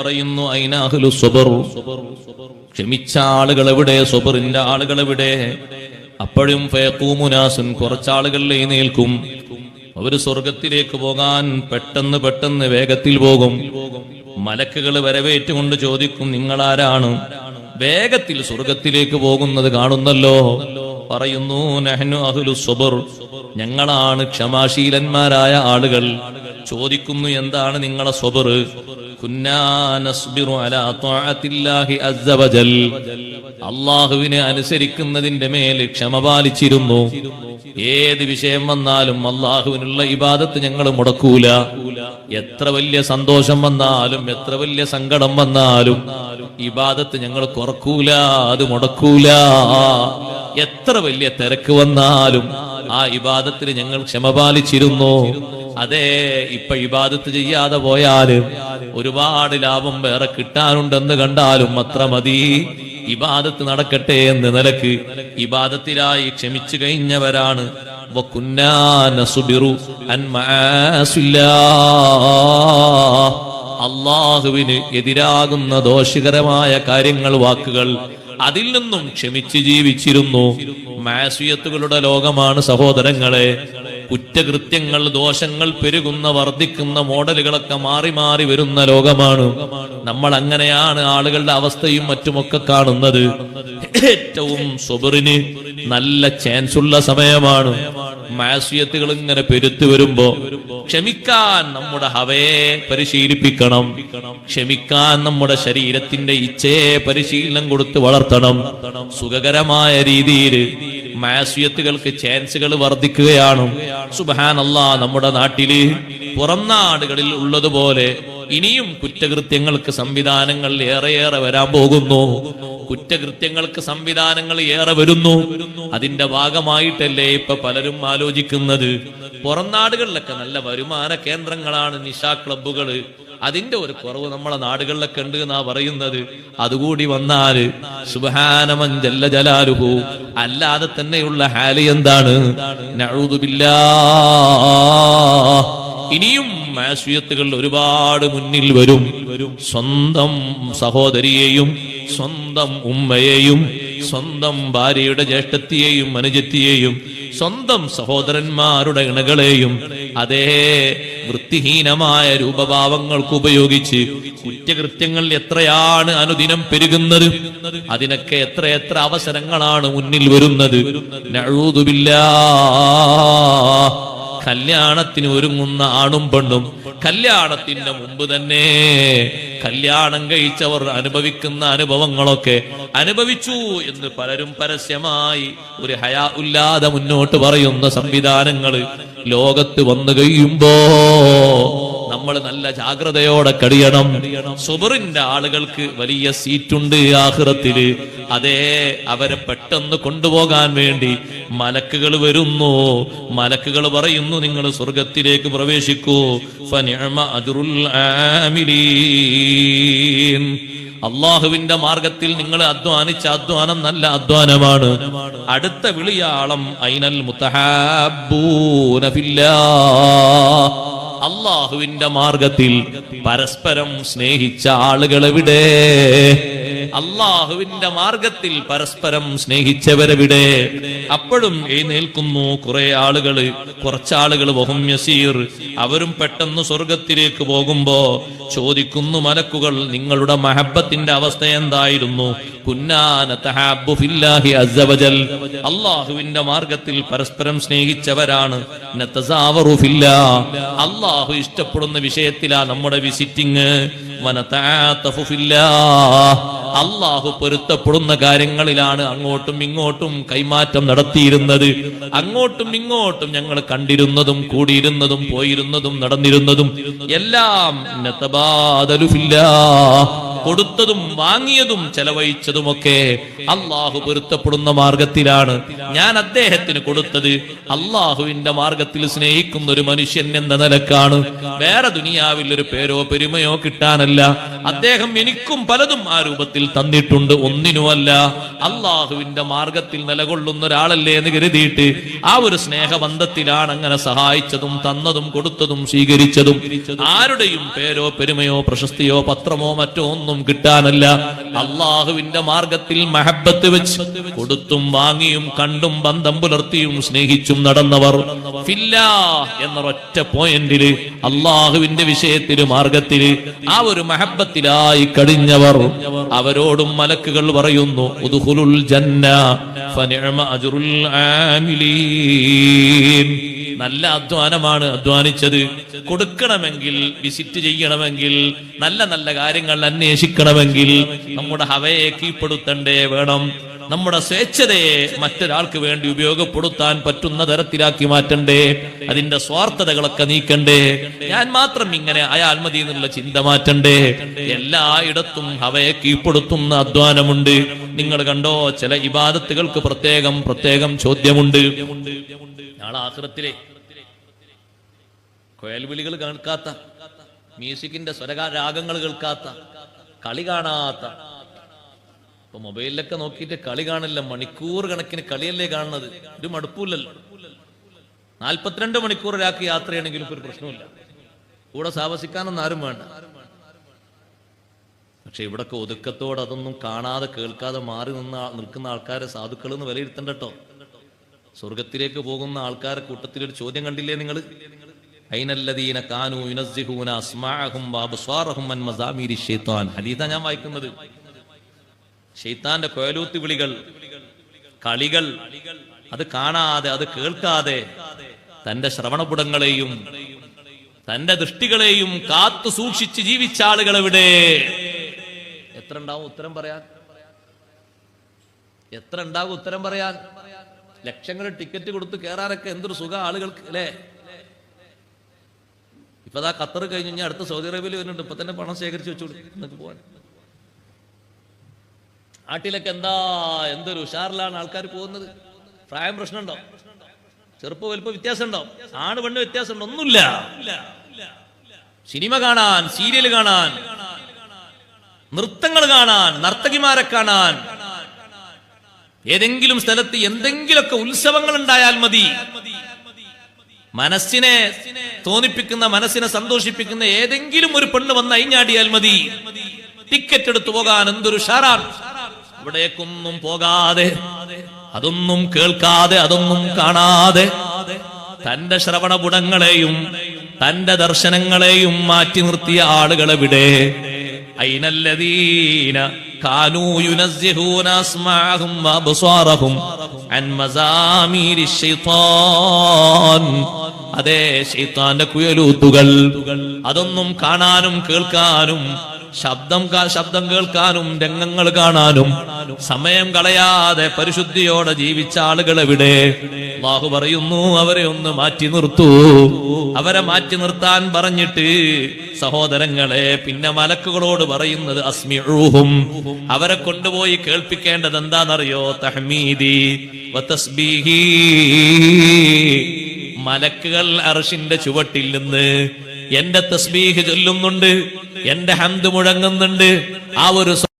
പറയുന്നു അയിനാഹുലു സ്വബർ ക്ഷമിച്ച ആളുകൾ എവിടെ സുബറിന്റെ ആളുകൾ എവിടെ അപ്പോഴും ഫേക്കൂമുനാസൻ കുറച്ചാളുകൾ എഴുന്നേൽക്കും അവർ സ്വർഗത്തിലേക്ക് പോകാൻ പെട്ടെന്ന് പെട്ടെന്ന് വേഗത്തിൽ പോകും. മലക്കുകൾ വരവേറ്റുകൊണ്ട് ചോദിക്കും നിങ്ങളാരാണ്? വേഗത്തിൽ സ്വർഗത്തിലേക്ക് പോകുന്നത് കാണുന്നല്ലോ. പറയുന്നു നെഹ്നു അഹുലു സുബർ. ഞങ്ങളാണ് ക്ഷമാശീലന്മാരായ ആളുകൾ. ചോദിക്കുന്നു എന്താണ് നിങ്ങളെ സ്വബർ അള്ളാഹുവിനെ അനുസരിക്കുന്നതിന്റെ മേൽ ക്ഷമ പാലിച്ചിരുന്നു. ഏത് വിഷയം വന്നാലും അള്ളാഹുവിനുള്ള ഇബാദത്ത് ഞങ്ങൾ മുടക്കൂല. എത്ര വലിയ സന്തോഷം വന്നാലും എത്ര വലിയ സങ്കടം വന്നാലും ഇബാദത്ത് ഞങ്ങൾ കുറക്കൂല അത് മുടക്കൂല. എത്ര വലിയ തിരക്ക് വന്നാലും ആ ഇബാദത്തിന് ഞങ്ങൾ ക്ഷമ പാലിച്ചിരുന്നു. അതെ ഇപ്പൊ ഇബാദത്ത് ചെയ്യാതെ പോയാൽ ഒരുപാട് ലാഭം വേറെ കിട്ടാനുണ്ടെന്ന് കണ്ടാലും അത്ര മതി. ഇബാദത്ത് നടക്കട്ടെ എന്ന് നിലയ്ക്ക് ഇബാദത്തിലായി ക്ഷമിച്ചു കഴിഞ്ഞവരാണ്. അള്ളാഹുവിന് എതിരാകുന്ന ദോഷകരമായ കാര്യങ്ങൾ വാക്കുകൾ അതിൽ നിന്നും ക്ഷമിച്ച് ജീവിച്ചിരുന്നു. മാസിയത്തുകളുടെ ലോകമാണ് സഹോദരങ്ങളെ. കുറ്റകൃത്യങ്ങൾ ദോഷങ്ങൾ പെരുകുന്ന വർദ്ധിക്കുന്ന മോഡലുകളൊക്കെ മാറി മാറി വരുന്ന ലോകമാണ്. നമ്മൾ അങ്ങനെയാണ് ആളുകളുടെ അവസ്ഥയും മറ്റുമൊക്കെ കാണുന്നത്. ഏറ്റവും സുബറിന് നല്ല ചാൻസ് ഉള്ള സമയമാണ്. മാസിയത്തുകൾ ഇങ്ങനെ പെരുത്തു വരുമ്പോ ക്ഷമിക്കാൻ നമ്മുടെ ഹവയെ പരിശീലിപ്പിക്കണം. ക്ഷമിക്കാൻ നമ്മുടെ ശരീരത്തിന്റെ ഇച്ഛയെ പരിശീലനം കൊടുത്ത് വളർത്തണം. സുഖകരമായ രീതിയിൽ മാസിയത്തുകൾക്ക് ചാൻസുകൾ വർദ്ധിക്കുകയാണ്. സുബാനല്ലാ നമ്മുടെ നാട്ടിൽ പുറം നാടുകളിൽ ഉള്ളതുപോലെ ഇനിയും കുറ്റകൃത്യങ്ങൾക്ക് സംവിധാനങ്ങൾ ഏറെയേറെ വരാൻ പോകുന്നു. കുറ്റകൃത്യങ്ങൾക്ക് സംവിധാനങ്ങൾ ഏറെ വരുന്നു. അതിന്റെ ഭാഗമായിട്ടല്ലേ ഇപ്പൊ പലരും ആലോചിക്കുന്നത്. പുറം നാടുകളിലൊക്കെ നല്ല വരുമാന കേന്ദ്രങ്ങളാണ് നിശാ ക്ലബ്ബുകൾ. അതിന്റെ ഒരു കുറവ് നമ്മളെ നാടുകളിലൊക്കെ ഉണ്ട് എന്നാ പറയുന്നത്. അതുകൂടി വന്നാൽ സുബഹാനമൻ ജല്ല ജലാലുഹു. അല്ലാതെ തന്നെയുള്ള ഹാലി എന്താണ്? ഇനിയും മാസ്വിയത്തുകൾ ഒരുപാട് മുന്നിൽ വരും. സ്വന്തം സഹോദരിയെയും സ്വന്തം ഉമ്മയെയും സ്വന്തം ഭാര്യയുടെ ജ്യേഷ്ഠത്തിയെയും അനുജത്തിയെയും സ്വന്തം സഹോദരന്മാരുടെ ഇണകളെയും അതേ വൃത്തിഹീനമായ രൂപഭാവങ്ങൾക്ക് ഉപയോഗിച്ച് കുറ്റകൃത്യങ്ങൾ എത്രയാണ് അനുദിനം പെരുകുന്നത്? അതിനൊക്കെ എത്രയെത്ര എത്ര അവസരങ്ങളാണ് മുന്നിൽ വരുന്നത്? നഴൂതുമില്ലാ കല്യാണത്തിന് ഒരുങ്ങുന്ന ആണും പെണ്ണും കല്യാണത്തിന്റെ മുമ്പ് തന്നെ കല്യാണം കഴിച്ചവർ അനുഭവിക്കുന്ന അനുഭവങ്ങളൊക്കെ അനുഭവിച്ചു എന്ന് പലരും പരസ്യമായി ഒരു ഹയാ ഉല്ലാതെ മുന്നോട്ട് പറയുന്ന സംവിധാനങ്ങൾ ലോകത്ത് വന്നു കഴിയുമ്പോ നല്ല ജാഗ്രതയോടെ കഴിയണം സുബറിന്റെ ആളുകൾക്ക് വലിയ സീറ്റുണ്ട് ആഹ്റത്തിൽ. അതേ അവരെ പെട്ടെന്ന് കൊണ്ടുപോകാൻ വേണ്ടി മലക്കുകൾ വരുന്നു. മലക്കുകൾ പറയുന്നു നിങ്ങൾ സ്വർഗത്തിലേക്ക് പ്രവേശിക്കൂ. അള്ളാഹുവിന്റെ മാർഗത്തിൽ നിങ്ങൾ അധ്വാനിച്ച അധ്വാനം നല്ല അധ്വാനമാണ്. അടുത്ത വിളിയാളം ഐനൽ മുത്തഹാബൂന ഫില്ലാഹ് അള്ളാഹുവിന്റെ മാർഗത്തിൽ പരസ്പരം സ്നേഹിച്ച ആളുകളെവിടെ? അള്ളാഹുവിന്റെ മാർഗത്തിൽ പരസ്പരം സ്നേഹിച്ചവരെവിടെ? അപ്പോഴും എഴുന്നേൽക്കുന്നു കുറെ ആളുകൾ കുറച്ചാളുകൾ വഹും യസീർ. അവരും പെട്ടെന്ന് സ്വർഗത്തിലേക്ക് പോകുമ്പോ ചോദിക്കുന്നു മലക്കുകൾ നിങ്ങളുടെ മഹബത്തിന്റെ അവസ്ഥ എന്തായിരുന്നു? അള്ളാഹുവിന്റെ മാർഗത്തിൽ പരസ്പരം സ്നേഹിച്ചവരാണ്. അള്ളാഹു ഇഷ്ടപ്പെടുന്ന വിഷയത്തിലാ നമ്മുടെ ഫില്ലാ അള്ളാഹു പൊരുത്തപ്പെടുന്ന കാര്യങ്ങളിലാണ് അങ്ങോട്ടും ഇങ്ങോട്ടും കൈമാറ്റം നടത്തിയിരുന്നത്. അങ്ങോട്ടും ഇങ്ങോട്ടും ഞങ്ങൾ കണ്ടിരുന്നതും കൂടിയിരുന്നതും പോയിരുന്നതും നടന്നിരുന്നതും എല്ലാം കൊടുത്തതും വാങ്ങിയതും ചെലവഴിച്ചതുമൊക്കെ അള്ളാഹു പൊരുത്തപ്പെടുന്ന മാർഗത്തിലാണ്. ഞാൻ അദ്ദേഹത്തിന് കൊടുത്തത് അള്ളാഹുവിന്റെ മാർഗത്തിൽ സ്നേഹിക്കുന്ന ഒരു മനുഷ്യൻ എന്ന നിലക്കാണ്. വേറെ ദുനിയാവിൽ ഒരു പേരോ പെരുമയോ കിട്ടാനല്ല. അദ്ദേഹം എനിക്കും പലതും ആ രൂപത്തിൽ തന്നിട്ടുണ്ട്. ഒന്നിനുമല്ല അള്ളാഹുവിന്റെ മാർഗത്തിൽ നിലകൊള്ളുന്ന ഒരാളല്ലേ എന്ന് കരുതിയിട്ട് ആ ഒരു സ്നേഹബന്ധത്തിലാണ് അങ്ങനെ സഹായിച്ചതും തന്നതും കൊടുത്തതും സ്വീകരിച്ചതും. ആരുടെയും പേരോ പെരുമയോ പ്രശസ്തിയോ പത്രമോ മറ്റോ ഒന്നും കിട്ടാനല്ല. അള്ളാഹുവിന്റെ മാർഗത്തിൽ മഹബത്ത് വെച്ച് കൊടുത്തും വാങ്ങിയും കണ്ടും ബന്ധം പുലർത്തിയും സ്നേഹിച്ചും നടന്നവർ ഫില്ലാ എന്നൊരൊറ്റ പോയിന്റിൽ അള്ളാഹുവിന്റെ വിഷയത്തിൽ മാർഗത്തിൽ ആ ഒരു മഹബത്തിലായി കഴിഞ്ഞവർ അവരോടും മലക്കുകൾ പറയുന്നു ഉദുഹുലുൽ ജന്ന ഫനിഅമ അജ്റുൽ ആമിലീൻ. നല്ല അധ്വാനമാണ് അധ്വാനിച്ചത്. കൊടുക്കണമെങ്കിൽ വിസിറ്റ് ചെയ്യണമെങ്കിൽ നല്ല നല്ല കാര്യങ്ങൾ അന്വേഷിക്കണമെങ്കിൽ നമ്മുടെ ഹവയെ കീഴ്പ്പെടുത്തണ്ടേ വേണം. നമ്മുടെ സ്വേച്ഛതയെ മറ്റൊരാൾക്ക് വേണ്ടി ഉപയോഗപ്പെടുത്താൻ പറ്റുന്ന തരത്തിലാക്കി മാറ്റണ്ടേ. അതിന്റെ സ്വാർത്ഥതകളൊക്കെ നീക്കണ്ടേ. ഞാൻ മാത്രം ഇങ്ങനെ അയാൾ മതി എന്നുള്ള ചിന്ത മാറ്റണ്ടേ. എല്ലായിടത്തും ഹവയെ കീഴ്പ്പെടുത്തുന്ന അധ്വാനമുണ്ട്. നിങ്ങൾ കണ്ടോ ചില ഇബാദത്തുകൾക്ക് പ്രത്യേകം പ്രത്യേകം ചോദ്യമുണ്ട്. നാളെ ആഹ്റത്തിലെ കൊയൽവിളികൾ കേൾക്കാത്ത മ്യൂസിക്കിന്റെ സ്വരകാ രാഗങ്ങൾ കേൾക്കാത്ത കളി കാണാത്ത. ഇപ്പൊ മൊബൈലിലൊക്കെ നോക്കിയിട്ട് കളി കാണില്ല മണിക്കൂർ കണക്കിന് കളിയല്ലേ കാണുന്നത്? ഒരു മടുപ്പില്ലല്ലോ നാൽപ്പത്തിരണ്ട് മണിക്കൂർ ഒരാൾക്ക് യാത്രയാണെങ്കിലും ഒരു പ്രശ്നമില്ല കൂടെ സാവസിക്കാനൊന്നും ആരും വേണ്ട. പക്ഷെ ഇവിടൊക്കെ ഒതുക്കത്തോടെ അതൊന്നും കാണാതെ കേൾക്കാതെ മാറി നിന്ന നിൽക്കുന്ന ആൾക്കാരെ സാധുക്കൾ എന്ന് വിലയിരുത്തണ്ട സ്വർഗത്തിലേക്ക് പോകുന്ന ആൾക്കാരെ കൂട്ടത്തിൽ ഒരു ചോദ്യം കണ്ടില്ലേ നിങ്ങൾ? ഐനല്ലദീന കാനു യുനസ്സിഹൂന അസ്മാഅഹും വഅബ്സാറഹും അൻ മസാമീരി ശൈത്താൻ. ഹദീസാ ഞാൻ വായിക്കുന്നത്. ഷെയ്ത്താന്റെ കൊയലൂത്തി വിളികൾ കളികൾ അത് കാണാതെ അത് കേൾക്കാതെ തന്റെ ശ്രവണപുടങ്ങളെയും തന്റെ ദൃഷ്ടികളെയും കാത്തു സൂക്ഷിച്ച് ജീവിച്ച ആളുകൾ എവിടെ? എത്ര ഉണ്ടാവും ഉത്തരം പറയാൻ? എത്ര ഉണ്ടാകും ഉത്തരം പറയാൻ? ലക്ഷങ്ങൾ ടിക്കറ്റ് കൊടുത്ത് കയറാനൊക്കെ എന്തൊരു സുഖ ആളുകൾക്ക് അല്ലേ? ഇപ്പൊ അതാ ഖത്തർ കഴിഞ്ഞ് കഴിഞ്ഞാൽ അടുത്ത സൗദി അറേബ്യയിൽ വരുന്നുണ്ട്. ഇപ്പൊ തന്നെ പണം ശേഖരിച്ച് വെച്ചു നിങ്ങൾക്ക് പോവാൻ. നാട്ടിലൊക്കെ എന്താ എന്തൊരു ഉഷാറിലാണ് ആൾക്കാർ പോകുന്നത്. പ്രായം പ്രശ്നമുണ്ടോ? ചെറുപ്പ വലുപ്പ വ്യത്യാസം ഉണ്ടോ ആണ് പെണ്ണ് വ്യത്യാസം ഉണ്ടോ ഒന്നുമില്ല. സിനിമ കാണാൻ സീരിയൽ കാണാൻ നൃത്തങ്ങൾ കാണാൻ നർത്തകിമാരെ കാണാൻ ഏതെങ്കിലും സ്ഥലത്ത് എന്തെങ്കിലുമൊക്കെ ഉത്സവങ്ങൾ ഉണ്ടായാൽ മതി. മനസ്സിനെ തോന്നിപ്പിക്കുന്ന മനസ്സിനെ സന്തോഷിപ്പിക്കുന്ന ഏതെങ്കിലും ഒരു പെണ്ണ് വന്ന് അയിഞ്ഞാടിയാൽ മതി. ടിക്കറ്റ് എടുത്തു പോകാൻ എന്തൊരു ഷാറാണ് അവിടേക്കൊന്നും പോകാതെ അതൊന്നും കേൾക്കാതെ അതൊന്നും കാണാതെ തന്റെ ശ്രവണപുടങ്ങളെയും തന്റെ ദർശനങ്ങളെയും മാറ്റി നിർത്തിയ ആളുകളെവിടെ? അയിനല്ലദീന കാനൂ യുനസ്സിഹൂന അസ്മാഅഹും വഅബ്സാറഹും അൻ മസാമീരി ശൈത്താൻ. അതെ ശൈത്താന്റെ കുയലൂത്തുകൾ. അതൊന്നും കാണാനും കേൾക്കാനും ശബ്ദം ശബ്ദം കേൾക്കാനും രംഗങ്ങൾ കാണാനും സമയം കളയാതെ പരിശുദ്ധിയോടെ ജീവിച്ച ആളുകൾ എവിടെ ബാഹു പറയുന്നു അവരെ ഒന്ന് മാറ്റി നിർത്തൂ. അവരെ മാറ്റി നിർത്താൻ പറഞ്ഞിട്ട് സഹോദരങ്ങളെ പിന്നെ മലക്കുകളോട് പറയുന്നത് അസ്മിഴൂഹും അവരെ കൊണ്ടുപോയി കേൾപ്പിക്കേണ്ടത് എന്താണെന്നറിയോ? തഹ്മീദി മലക്കുകൾ അർഷിന്റെ ചുവട്ടിൽ നിന്ന് എന്റെ തസ്ബീഹ് ചൊല്ലുന്നുണ്ട് എന്റെ ഹന്ത് മുഴങ്ങുന്നുണ്ട്. ആ ഒരു